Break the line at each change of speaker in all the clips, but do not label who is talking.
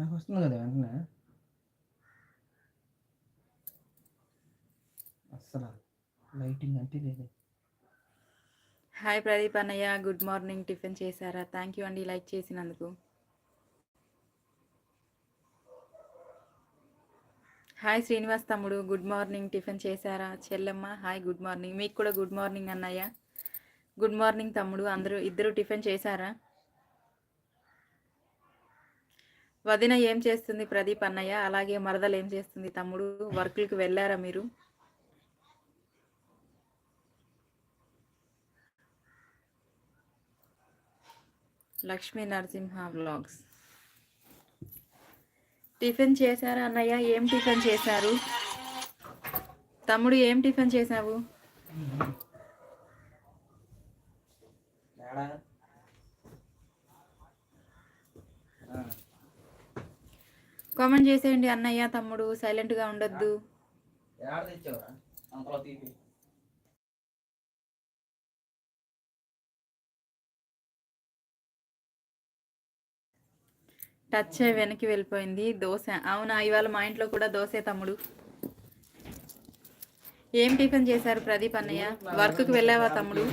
నాకు వస్తుంది కదా వెంటనే అస్సలు లైటింగ్ అంటే లేదు
హాయ్ ప్రదీప్ అన్నయ్య గుడ్ మార్నింగ్ టిఫిన్ చేశారా థ్యాంక్ యూ అండి లైక్ చేసినందుకు. హాయ్ శ్రీనివాస్ తమ్ముడు. గుడ్ మార్నింగ్ టిఫిన్ చేశారా చెల్లెమ్మ హాయ్ గుడ్ మార్నింగ్ మీకు కూడా గుడ్ మార్నింగ్ అన్నయ్య. గుడ్ మార్నింగ్ తమ్ముడు. అందరూ ఇద్దరు టిఫిన్ చేశారా? వదిన ఏం చేస్తుంది? ప్రదీప్ అన్నయ్య? అలాగే మరదలు ఏం చేస్తుంది? తమ్ముడు వర్క్లకు వెళ్ళారా మీరు? లక్ష్మీ నరసింహ వ్లాగ్స్. టిఫిన్ చేశారా అన్నయ్య? ఏం టిఫిన్ చేశారు? తమ్ముడు ఏం టిఫిన్ చేశావు? కామెంట్ చేసేయండి అన్నయ్య తమ్ముడు సైలెంట్గా ఉండొద్దు.
తెచ్చావురా? అంతలో తీపి.
టచ్ అయ్యి వెనక్కి వెళ్ళిపోయింది దోశ. అవునా ఇవాళ మా ఇంట్లో కూడా దోశే తమ్ముడు. ఏం టిఫిన్ చేశారు ప్రదీప్ అన్నయ్య? వర్క్కి వెళ్ళావా తమ్ముడు?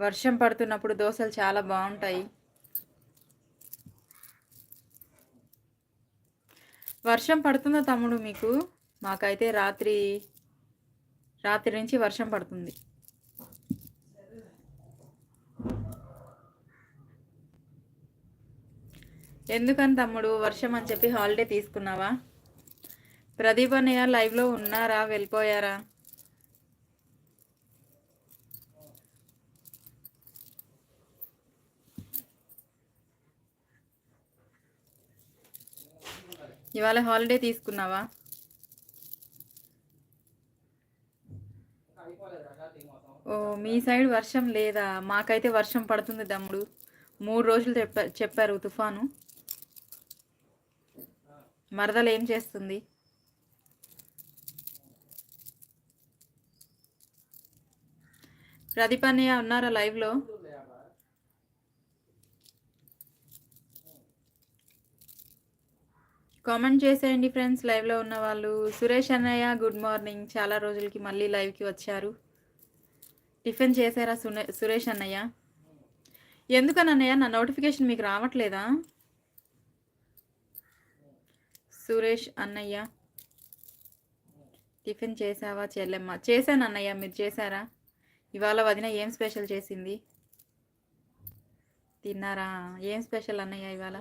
వర్షం పడుతున్నప్పుడు దోశలు చాలా బాగుంటాయి. వర్షం పడుతుందా తమ్ముడు మీకు? మాకైతే రాత్రి రాత్రి నుంచి వర్షం పడుతుంది. ఎందుకని తమ్ముడు వర్షం అని చెప్పి హాలిడే తీసుకున్నావా? ప్రదీప్ అన్నయ్య లైవ్లో ఉన్నారా? వెళ్ళిపోయారా? ఇవాళ హాలిడే తీసుకున్నావా? ఓ మీ సైడ్ వర్షం లేదా? మాకైతే వర్షం పడుతుంది తమ్ముడు. మూడు రోజులు చెప్పా చెప్పారు తుఫాను. మరదలు ఏం చేస్తుంది? ప్రదీపన్నయ్య ఉన్నారా లైవ్లో కామెంట్ చేసేయండి ఫ్రెండ్స్ లైవ్లో ఉన్న వాళ్ళు. సురేష్ అన్నయ్య గుడ్ మార్నింగ్. చాలా రోజులకి మళ్ళీ లైవ్కి వచ్చారు. టిఫిన్ చేశారా సునే సురేష్ అన్నయ్య? ఎందుకని అన్నయ్య? నా నోటిఫికేషన్ మీకు రావట్లేదా? సురేష్ అన్నయ్య. టిఫిన్ చేసావా చెల్లెమ్మ? చేశాను అన్నయ్య మీరు చేశారా? ఇవాళ వదిన ఏం స్పెషల్ చేసింది? తిన్నారా? ఏం స్పెషల్ అన్నయ్య ఇవాళ?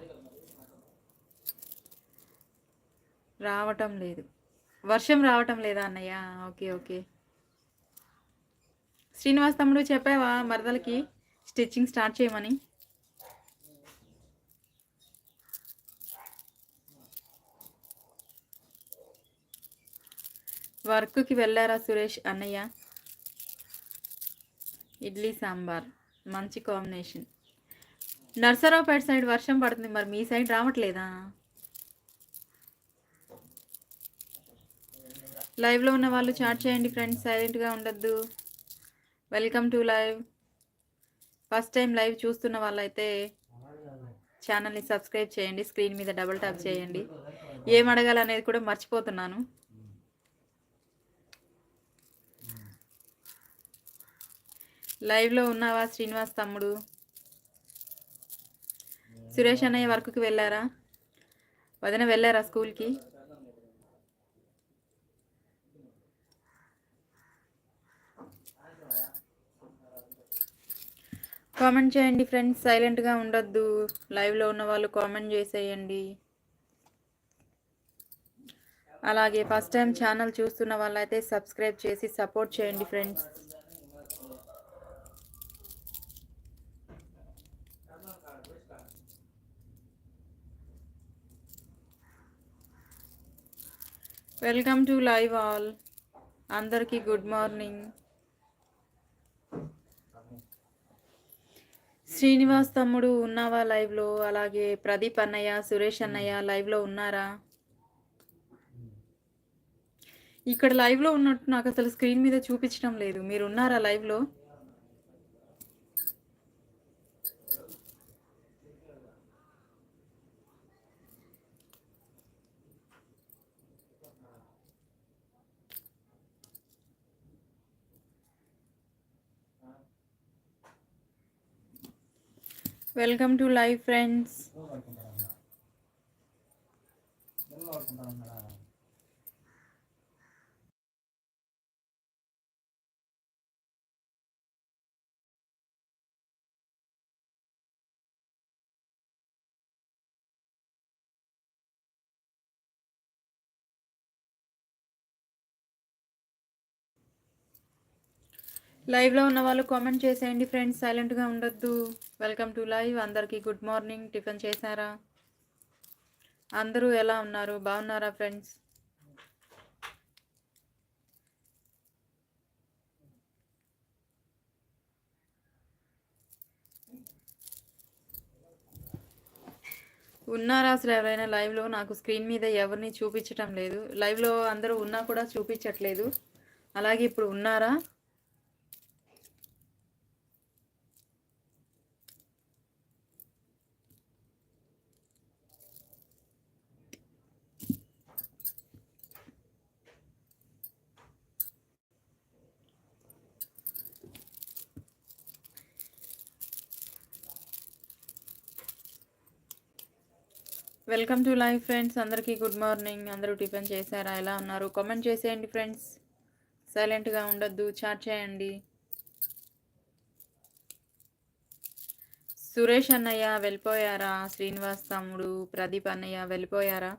రావటం లేదు. వర్షం రావటం లేదా అన్నయ్య? Okay okay. శ్రీనివాస్ తమ్ముడు చెప్పావా మరదలకి? స్టిచ్చింగ్ స్టార్ట్ చేయమని. వర్క్కి వెళ్ళారా సురేష్ అన్నయ్య? ఇడ్లీ సాంబార్. మంచి కాంబినేషన్. నర్సరావుపేట సైడ్ వర్షం పడుతుంది. మరి మీ సైడ్ రావట్లేదా? లైవ్లో ఉన్న వాళ్ళు చాట్ చేయండి ఫ్రెండ్స్ సైలెంట్గా ఉండొద్దు. Welcome to live. First time live చూస్తున్న వాళ్ళైతే ఛానల్ని సబ్స్క్రైబ్ చేయండి స్క్రీన్ మీద డబుల్ ట్యాప్ చేయండి. ఏం అడగాలనేది కూడా మర్చిపోతున్నాను. లైవ్లో ఉన్నావా శ్రీనివాస్ తమ్ముడు? సురేష్ అన్నయ్య వర్క్కి వెళ్ళారా? వదిన వెళ్ళారా స్కూల్కి? కామెంట్ చేయండి ఫ్రెండ్స్ సైలెంట్గా ఉండొద్దు. లైవ్లో ఉన్న వాళ్ళు కామెంట్ చేసేయండి. అలాగే ఫస్ట్ టైం ఛానల్ చూస్తున్న వాళ్ళైతే సబ్స్క్రైబ్ చేసి సపోర్ట్ చేయండి friends. Welcome to live all. అందరికీ గుడ్ మార్నింగ్. శ్రీనివాస్ తమ్ముడు ఉన్నావా లైవ్లో అలాగే ప్రదీప్ అన్నయ్య సురేష్ అన్నయ్య లైవ్లో ఉన్నారా? ఇక్కడ లైవ్లో ఉన్నట్టు నాకు అసలు స్క్రీన్ మీద చూపించడం లేదు. మీరు ఉన్నారా లైవ్లో వెల్కమ్ టు లైవ్ ఫ్రెండ్స్ లైవ్లో ఉన్న వాళ్ళు కామెంట్ చేసేయండి ఫ్రెండ్స్ సైలెంట్గా ఉండొద్దు. వెల్కమ్ టు లైవ్ అందరికీ గుడ్ మార్నింగ్ టిఫిన్ చేశారా? అందరూ ఎలా ఉన్నారు? బాగున్నారా ఫ్రెండ్స్ ఉన్నారా అసలు ఎవరైనా లైవ్లో నాకు స్క్రీన్ మీద ఎవరిని చూపించటం లేదు. లైవ్లో అందరూ ఉన్నా కూడా చూపించట్లేదు. అలాగే ఇప్పుడు ఉన్నారా? Welcome to live friends. అందరికీ గుడ్ మార్నింగ్. అందరూ టిఫిన్ చేశారా? ఎలా ఉన్నారు? కామెంట్ చేసేయండి ఫ్రెండ్స్. సైలెంట్గా ఉండొద్దు. చాట్ చేయండి. సురేష్ అన్నయ్య వెళ్ళిపోయారా? శ్రీనివాస్ తమ్ముడు ప్రదీప్ అన్నయ్య వెళ్ళిపోయారా?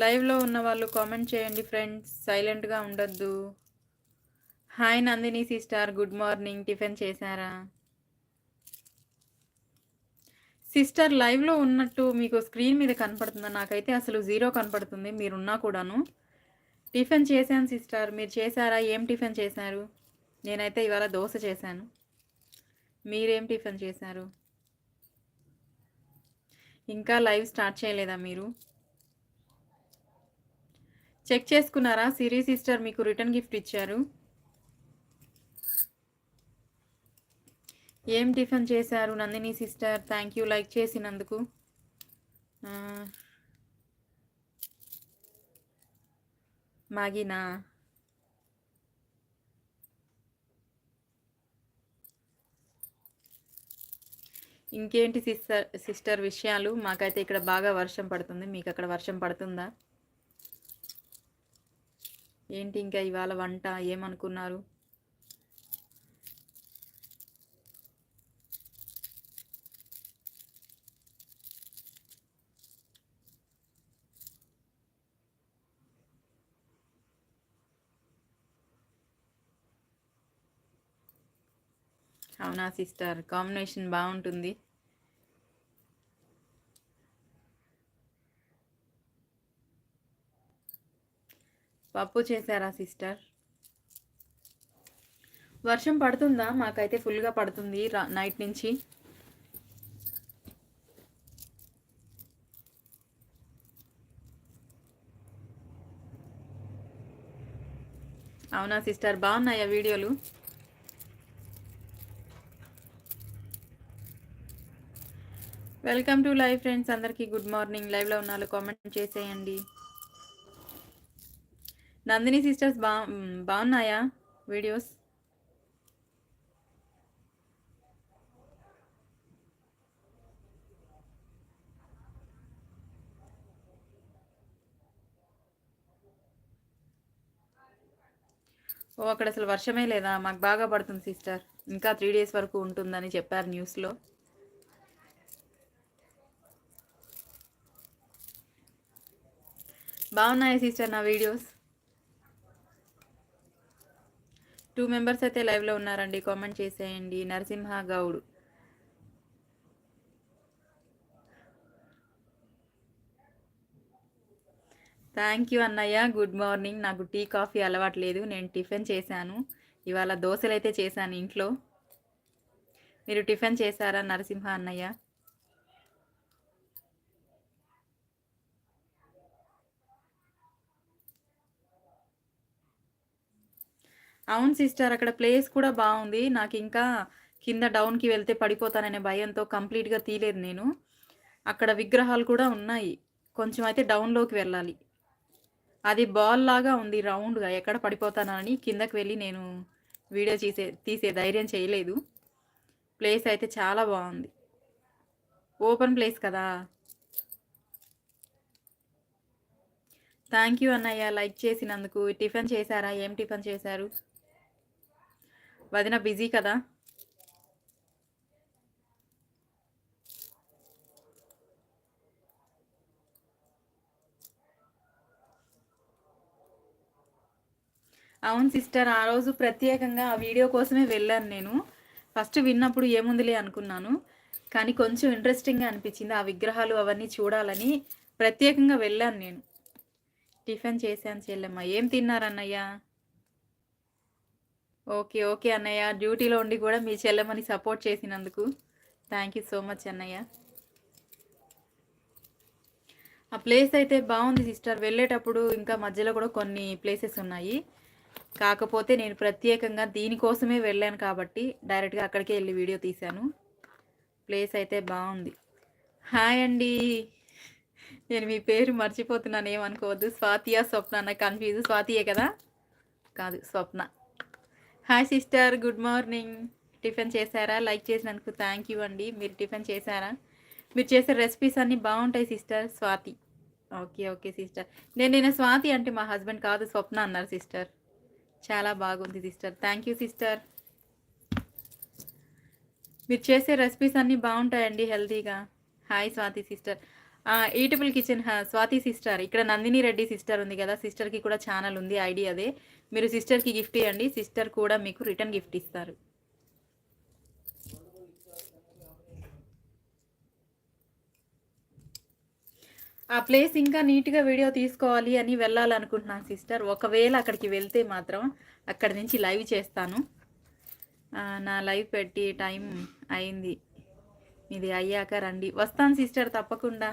లైవ్లో ఉన్న వాళ్ళు కామెంట్ చేయండి ఫ్రెండ్స్. సైలెంట్గా ఉండొద్దు. Hi Nandini sister good morning. Tiffin చేశారా? సిస్టర్ లైవ్లో ఉన్నట్టు మీకు స్క్రీన్ మీద కనపడుతుందా? నాకైతే అసలు జీరో కనపడుతుంది మీరున్నా కూడాను. టిఫిన్ చేశాను సిస్టర్. మీరు చేశారా? ఏం టిఫిన్ చేశారు? నేనైతే ఇవాళ దోశ చేశాను. మీరేం టిఫిన్ చేశారు? ఇంకా లైవ్ స్టార్ట్ చేయలేదా మీరు? చెక్ చేసుకున్నారా? సిరీ సిస్టర్ మీకు రిటర్న్ గిఫ్ట్ ఇచ్చారు. ఏం టిఫిన్ చేశారు Nandini sister? Thank you. Like చేసినందుకు. మాగినా? ఇంకేంటి సిస్టర్ సిస్టర్ విషయాలు? మాకైతే ఇక్కడ బాగా వర్షం పడుతుంది. మీకు అక్కడ వర్షం పడుతుందా? ఏంటి ఇంకా ఇవాళ వంట? ఏమనుకున్నారు? అవునా సిస్టర్? కాంబినేషన్ బాగుంటుంది. పప్పు చేశారా సిస్టర్? వర్షం పడుతుందా? మాకైతే ఫుల్గా పడుతుంది నైట్ నుంచి. అవునా సిస్టర్? బాగున్నాయా వీడియోలు? వెల్కమ్ టు లైవ్ ఫ్రెండ్స్ అందరికీ గుడ్ మార్నింగ్. లైవ్లో ఉన్నాళ్ళు కామెంట్ చేసేయండి. నందిని సిస్టర్స్ బా బాగున్నాయా వీడియోస్? ఓ అక్కడ అసలు వర్షమే లేదా? మాకు బాగా పడుతుంది సిస్టర్. ఇంకా త్రీ డేస్ వరకు ఉంటుందని చెప్పారు న్యూస్లో. బాగున్నాయి సిస్టర్ నా వీడియోస్? టూ మెంబర్స్ అయితే లైవ్లో ఉన్నారండి. కామెంట్ చేసేయండి. నరసింహ గౌడ్. థ్యాంక్ యూ అన్నయ్య. Good morning. నాకు టీ కాఫీ అలవాట్లేదు నేను టిఫిన్ చేశాను. ఇవాళ దోశలు అయితే చేశాను ఇంట్లో. మీరు టిఫిన్ చేశారా నరసింహ అన్నయ్య? అవును సిస్టర్ అక్కడ ప్లేస్ కూడా బాగుంది. నాకు ఇంకా కింద డౌన్కి వెళ్తే పడిపోతాననే భయంతో కంప్లీట్గా తీయలేదు నేను. అక్కడ విగ్రహాలు కూడా ఉన్నాయి. కొంచెం అయితే డౌన్లోకి వెళ్ళాలి. అది బాల్ లాగా ఉంది రౌండ్గా. ఎక్కడ పడిపోతానని కిందకి వెళ్ళి నేను వీడియో తీసే తీసే ధైర్యం చేయలేదు. ప్లేస్ అయితే చాలా బాగుంది. ఓపెన్ ప్లేస్ కదా. థ్యాంక్ యూ అన్నయ్య. లైక్ చేసినందుకు. టిఫిన్ చేశారా? ఏం టిఫిన్ చేశారు? వదిన బిజీ కదా? అవును సిస్టర్ ఆ రోజు ప్రత్యేకంగా ఆ వీడియో కోసమే వెళ్ళాను నేను. ఫస్ట్ విన్నప్పుడు ఏముందిలే అనుకున్నాను. కానీ కొంచెం ఇంట్రెస్టింగ్గా అనిపించింది ఆ విగ్రహాలు అవన్నీ చూడాలని. ప్రత్యేకంగా వెళ్ళాను నేను. టిఫిన్ చేశాను చెల్లెమ్మ. ఏం తిన్నారన్నయ్యా ఓకే ఓకే అన్నయ్య. డ్యూటీలో ఉండి కూడా మీ చెల్లెమ్మని సపోర్ట్ చేసినందుకు థ్యాంక్ యూ సో మచ్ అన్నయ్య. ఆ ప్లేస్ అయితే బాగుంది సిస్టర్. వెళ్ళేటప్పుడు ఇంకా మధ్యలో కూడా కొన్ని ప్లేసెస్ ఉన్నాయి. కాకపోతే నేను ప్రత్యేకంగా దీనికోసమే వెళ్ళాను కాబట్టి డైరెక్ట్గా అక్కడికే వెళ్ళి వీడియో తీశాను. ప్లేస్ అయితే బాగుంది. హాయ్ అండి. నేను మీ పేరు మర్చిపోతున్నాను ఏమనుకోవద్దు. స్వాతియా స్వప్న అన్న కన్ఫ్యూజ్. స్వాతియే కదా? కాదు Swapna. Hi sister good morning. Tiffin చేశారా? లైక్ చేసినందుకు థ్యాంక్ యూ అండి. మీరు టిఫిన్ చేశారా? మీరు చేసే రెసిపీస్ అన్నీ బాగుంటాయి sister. Swathi. Okay okay sister. నేను నేను స్వాతి అంటే మా హస్బెండ్ కాదు స్వప్న అన్నారు సిస్టర్. చాలా బాగుంది సిస్టర్. Thank you sister. మీరు చేసే రెసిపీస్ అన్నీ బాగుంటాయండి హెల్తీగా. Hi Swathi sister. Eatable kitchen Swathi sister. ఇక్కడ నందిని రెడ్డి సిస్టర్ ఉంది కదా సిస్టర్కి కూడా ఛానల్ ఉంది ఐడి అదే. మీరు సిస్టర్కి గిఫ్ట్ ఇవ్వండి సిస్టర్ కూడా మీకు రిటర్న్ గిఫ్ట్ ఇస్తారు. ఆ ప్లేస్ ఇంకా నీట్గా వీడియో తీసుకోవాలి అని వెళ్ళాలనుకుంటున్నాను సిస్టర్. ఒకవేళ అక్కడికి వెళ్తే మాత్రం అక్కడి నుంచి లైవ్ చేస్తాను. నా లైవ్ పెట్టి టైం అయింది. ఇది అయ్యాక రండి. వస్తాను సిస్టర్ తప్పకుండా.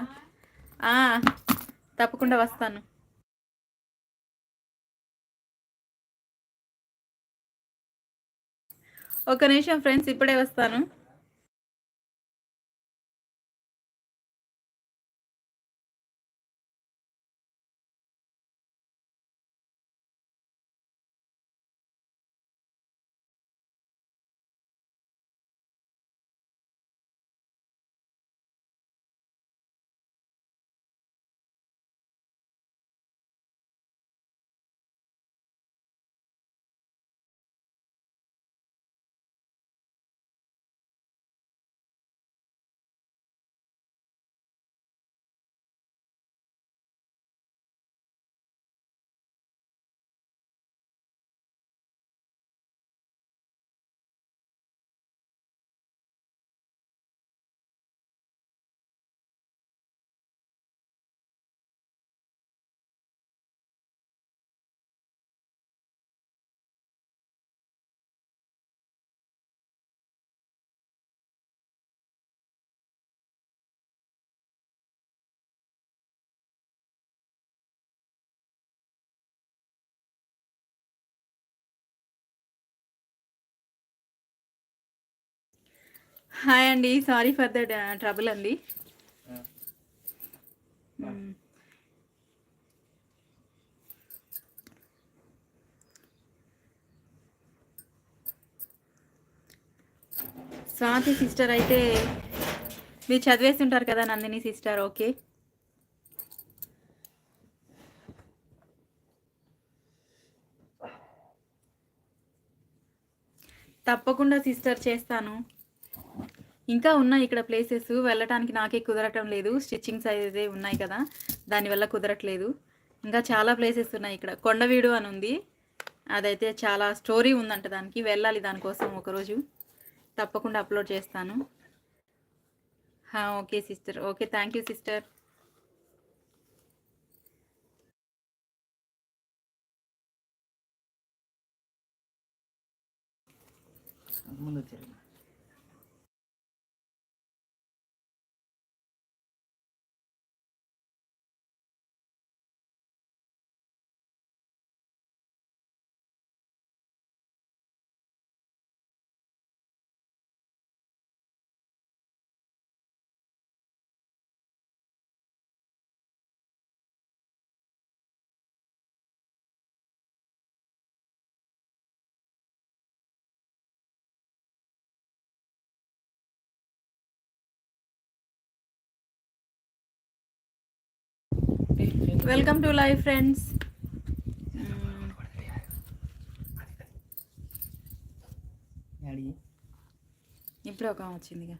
తప్పకుండా వస్తాను. ఒక నిమిషం ఫ్రెండ్స్ ఇప్పుడే వస్తాను. హాయ్ అండి. సారీ ఫర్ ద ట్రబుల్ అండి. స్వాతి సిస్టర్ అయితే మీరు చదివేస్తుంటారు కదా నందిని సిస్టర్ ఓకే తప్పకుండా సిస్టర్ చేస్తాను. ఇంకా ఉన్నాయి ఇక్కడ ప్లేసెస్ వెళ్ళడానికి నాకే కుదరటం లేదు. స్టిచ్చింగ్స్ అయితే ఉన్నాయి కదా దానివల్ల కుదరట్లేదు. ఇంకా చాలా ప్లేసెస్ ఉన్నాయి ఇక్కడ. కొండవీడు అని ఉంది. అదైతే చాలా స్టోరీ ఉందంట దానికి. వెళ్ళాలి దానికోసం ఒకరోజు. తప్పకుండా అప్లోడ్ చేస్తాను. Okay sister okay thank you sister
ముందు
వెల్కమ్ టు లైవ్ ఫ్రెండ్స్ ఇప్పుడు ఒక వచ్చిందిగా.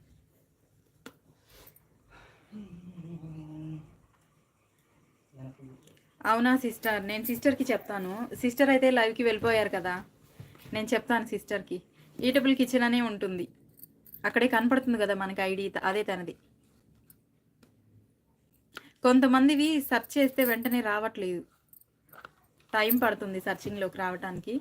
అవునా సిస్టర్? నేను సిస్టర్కి చెప్తాను. సిస్టర్ అయితే లైవ్కి వెళ్ళిపోయారు కదా. నేను చెప్తాను సిస్టర్కి. ఈటబుల్ కిచెన్ అనే ఉంటుంది. అక్కడే కనపడుతుంది కదా మనకి ఐడి అదే తనది. కొంతమందివి సెర్చ్ చేస్తే వెంటనే రావట్లేదు. టైం పడుతుంది సర్చింగ్లోకి రావడానికి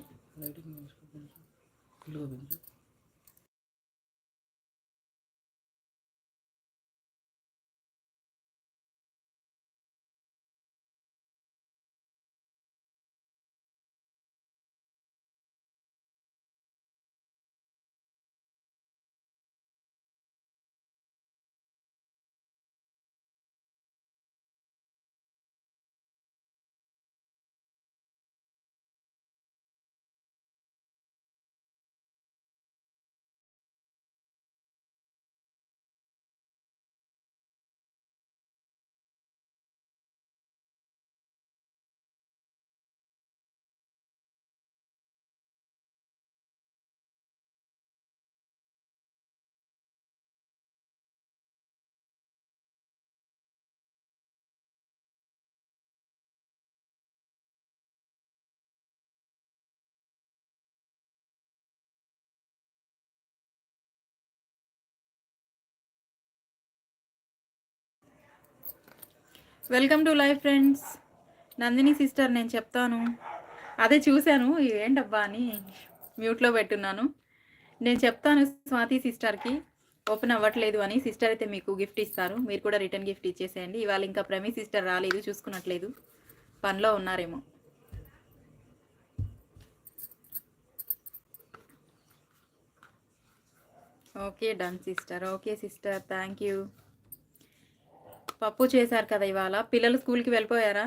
welcome to life friends Nandini sister నేను చెప్తాను. అదే చూశాను. ఏంటబ్బా అని మ్యూట్లో పెట్టున్నాను. నేను చెప్తాను స్వాతి సిస్టర్కి ఓపెన్ అవ్వట్లేదు అని సిస్టర్ అయితే మీకు గిఫ్ట్ ఇస్తారు. మీరు కూడా రిటర్న్ గిఫ్ట్ ఇచ్చేసేయండి. ఇవాళ ఇంకా ప్రమీ సిస్టర్ రాలేదు చూసుకున్నట్లేదు. పనిలో ఉన్నారేమో. Okay done sister okay sister thank you పప్పు చేశారు కదా ఇవాళ. పిల్లలు స్కూల్కి వెళ్ళిపోయారా?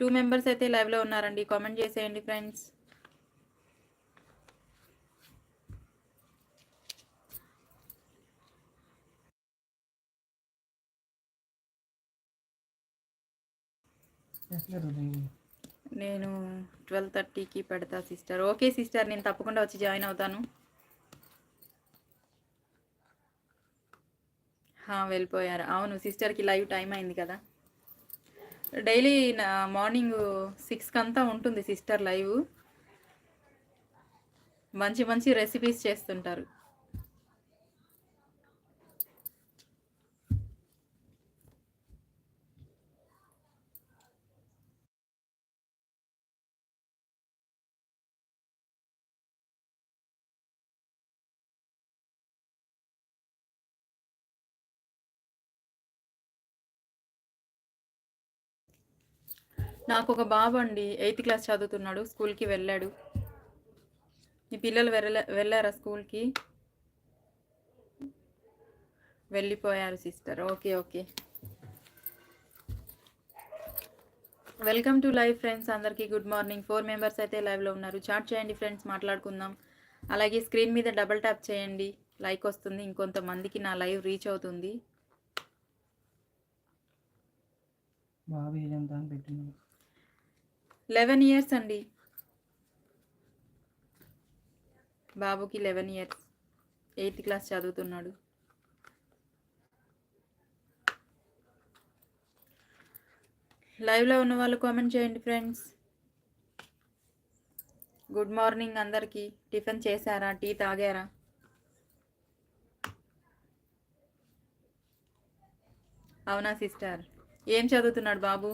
టూ మెంబర్స్ అయితే లైవ్లో ఉన్నారండి. కామెంట్ చేసేయండి ఫ్రెండ్స్ నేను ట్వెల్వ్ థర్టీకి పెడతా సిస్టర్ ఓకే సిస్టర్ నేను తప్పకుండా వచ్చి జాయిన్ అవుతాను. వెళ్ళిపోయారు. అవును సిస్టర్కి లైవ్ టైం అయింది కదా. డైలీ నా మార్నింగ్ సిక్స్కి అంతా ఉంటుంది సిస్టర్ లైవ్. మంచి మంచి రెసిపీస్ చేస్తుంటారు. నాకు ఒక బాబు అండి ఎయిత్ క్లాస్ చదువుతున్నాడు స్కూల్కి వెళ్ళాడు. మీ పిల్లలు వెళ్ళ వెళ్ళారా స్కూల్కి? వెళ్ళిపోయారు sister. Okay okay. Welcome to live friends అందరికీ గుడ్ మార్నింగ్. ఫోర్ మెంబర్స్ అయితే లైవ్లో ఉన్నారు. చాట్ చేయండి ఫ్రెండ్స్ మాట్లాడుకుందాం. అలాగే స్క్రీన్ మీద డబల్ ట్యాప్ చేయండి. లైక్ వస్తుంది. ఇంకొంతమందికి నా లైవ్ రీచ్ అవుతుంది.
బాబు ఏదంతా ఎంత
లెవెన్ ఇయర్స్ అండి. బాబుకి లెవెన్ ఇయర్స్. ఎయిత్ క్లాస్ చదువుతున్నాడు. లైవ్లో ఉన్న వాళ్ళు కామెంట్ చేయండి ఫ్రెండ్స్. గుడ్ మార్నింగ్ అందరికీ. టిఫిన్ చేశారా? టీ తాగారా? అవునా సిస్టర్? ఏం చదువుతున్నాడు బాబు?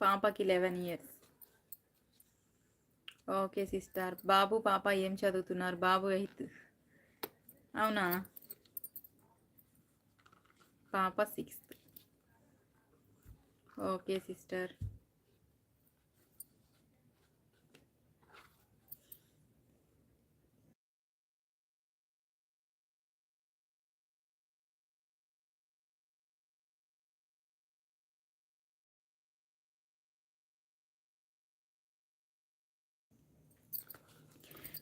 పాపకి లెవెన్ ఇయర్స్ ఓకే సిస్టర్ బాబు పాప ఏం చదువుతున్నారు? బాబు ఎయిత్. అవునా? పాప sixth okay sister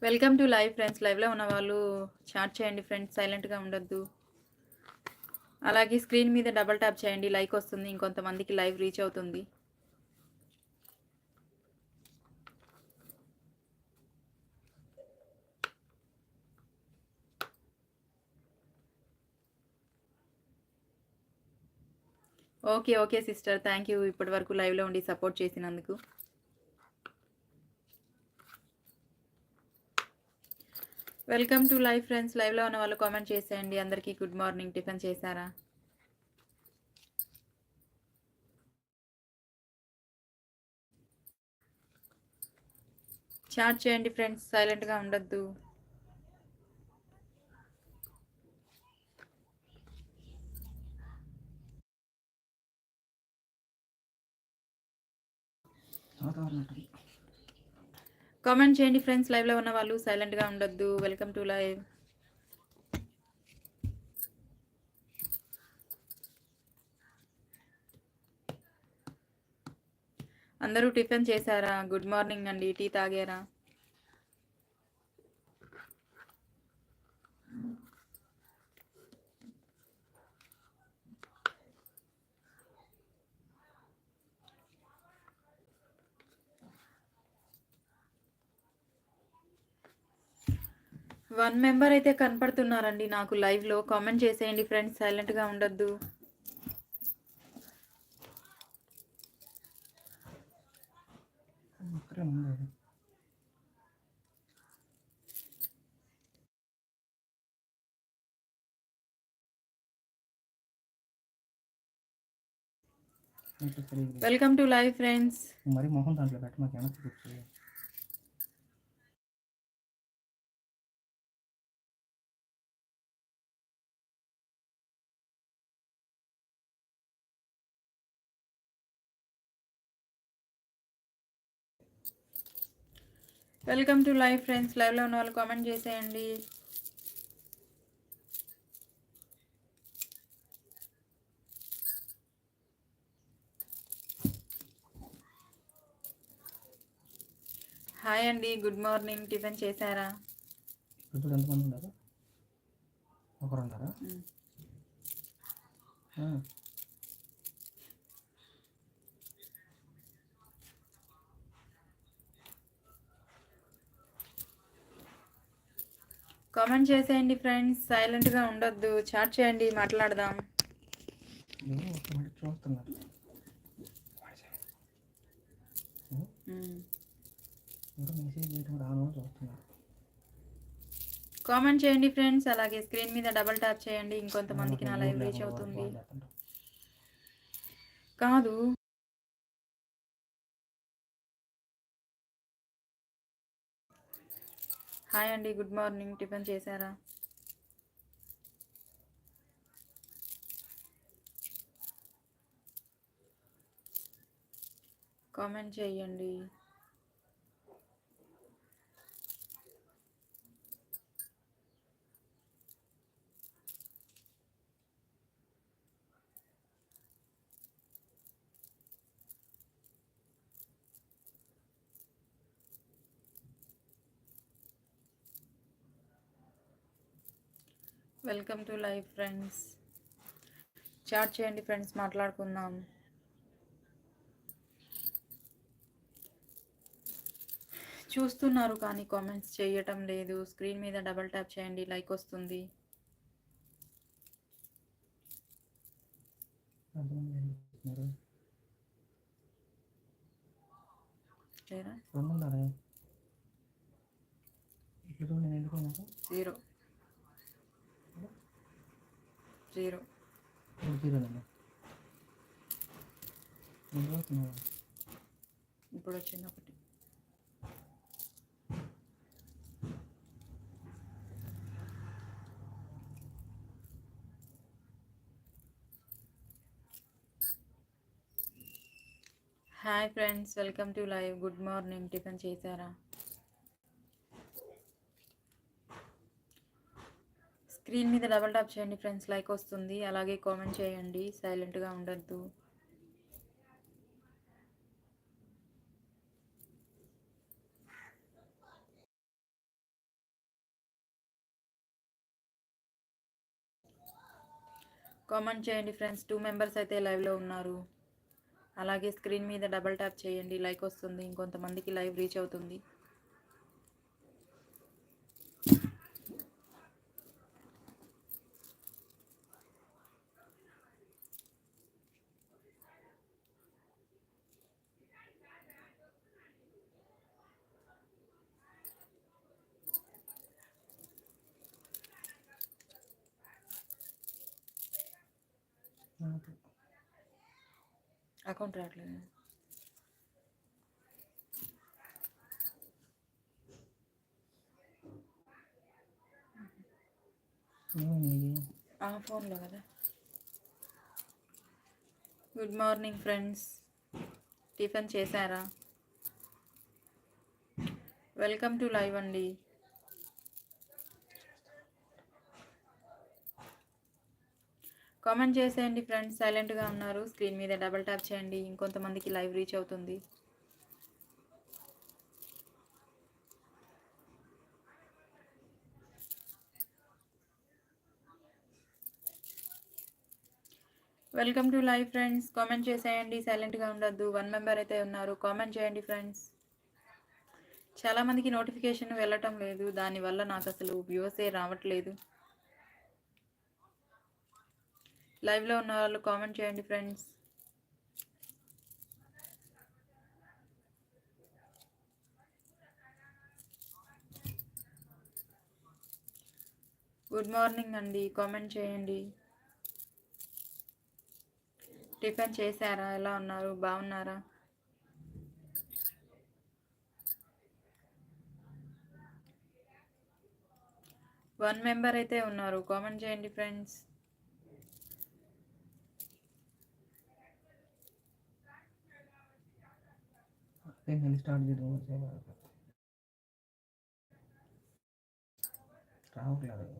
welcome to live friends లైవ్లో ఉన్న వాళ్ళు చాట్ చేయండి ఫ్రెండ్స్ సైలెంట్గా ఉండొద్దు. అలాగే స్క్రీన్ మీద డబల్ ట్యాప్ చేయండి లైక్ వస్తుంది ఇంకొంతమందికి లైవ్ రీచ్ అవుతుంది. Okay okay sister thank you ఇప్పటి వరకు లైవ్లో ఉండి సపోర్ట్ చేసినందుకు. Welcome to live friends. లైవ్లో ఉన్న వాళ్ళు కామెంట్ చేసేయండి. అందరికీ గుడ్ మార్నింగ్. టిఫిన్ చేశారా? చాట్ చేయండి ఫ్రెండ్స్. సైలెంట్గా ఉండొద్దు.
వాతావరణం
కామెంట్ చేయండి ఫ్రెండ్స్ లైవ్లో ఉన్న వాళ్ళు సైలెంట్గా ఉండొద్దు. వెల్కమ్ టు లైవ్ అందరూ టిఫిన్ చేశారా? గుడ్ మార్నింగ్ అండి. టీ తాగారా? వన్ మెంబర్ అయితే కనపడుతున్నారండి నాకు లైవ్లో కామెంట్ చేసేయండి ఫ్రెండ్స్ సైలెంట్గా ఉండొద్దు. వెల్కమ్ టు లైవ్ ఫ్రెండ్స్
మరి మొహం దాంట్లో పెట్టి మాకు
వెల్కమ్ టు లైవ్ ఫ్రెండ్స్ లైవ్లో ఉన్న వాళ్ళు కామెంట్ చేసేయండి. హాయ్ అండి గుడ్ మార్నింగ్. టిఫిన్ చేశారా?
ఇప్పుడు ఎంతమంది ఉన్నారు ఒకరు ఉన్నారా
కామెంట్ చేసేయండి ఫ్రెండ్స్. సైలెంట్గా ఉండొద్దు. చాట్ చేయండి. మాట్లాడదాం. కామెంట్ చేయండి ఫ్రెండ్స్. అలాగే స్క్రీన్ మీద డబల్ ట్యాప్ చేయండి. ఇంకొంతమందికి నా లైవ్ రీచ్ అవుతుంది. కాదు. హాయ్ అండి గుడ్ మార్నింగ్. టిఫిన్ చేశారా? కామెంట్ చేయండి. Welcome to live friends chat చేయండి ఫ్రెండ్స్ మాట్లాడుకుందాం. చూస్తున్నారు కానీ కామెంట్స్ చేయటం లేదు. స్క్రీన్ మీద డబల్ ట్యాప్ చేయండి లైక్ వస్తుంది.
ఎంతమంది ఏం చేస్తున్నారు
లేరా
రెండు ఉన్నారే ఇట్లు చూడు నేను ఎందుకు
జీరో జీరో
ఇప్పుడు
ఇప్పుడు వచ్చింది ఒకటి. Hi friends welcome to live good morning tiffin చేశారా? స్క్రీన్ మీద డబల్ టాప్ చేయండి ఫ్రెండ్స్ లైక్ వస్తుంది. అలాగే కామెంట్ చేయండి సైలెంట్గా ఉండద్దు. కామెంట్ చేయండి ఫ్రెండ్స్ టూ మెంబర్స్ అయితే లైవ్లో ఉన్నారు. అలాగే స్క్రీన్ మీద డబల్ ట్యాప్ చేయండి లైక్ వస్తుంది. ఇంకొంతమందికి లైవ్ రీచ్ అవుతుంది. అకౌంట్ రావట్లేదు. ఆ ఫోన్లో కదా. Good morning friends. టిఫిన్ చేశారా? వెల్కమ్ టు లైవ్ అండి. కామెంట్ చేసేయండి ఫ్రెండ్స్. సైలెంట్గా ఉన్నారు. స్క్రీన్ మీద డబల్ ట్యాప్ చేయండి. ఇంకొంతమందికి లైవ్ రీచ్ అవుతుంది. Welcome to live friends comment చేసేయండి. సైలెంట్గా ఉండొద్దు. వన్ మెంబర్ అయితే ఉన్నారు. కామెంట్ చేయండి ఫ్రెండ్స్ చాలామందికి నోటిఫికేషన్ వెళ్ళటం లేదు. దానివల్ల నాకు అసలు వ్యూసే రావట్లేదు. లైవ్లో ఉన్న వాళ్ళు కామెంట్ చేయండి ఫ్రెండ్స్. గుడ్ మార్నింగ్ అండి. కామెంట్ చేయండి. టిఫిన్ చేశారా? ఎలా ఉన్నారు? బాగున్నారా? వన్ మెంబర్ అయితే ఉన్నారు. కామెంట్ చేయండి ఫ్రెండ్స్.
అదే మళ్ళీ స్టార్ట్ చేయడం రావట్లేదు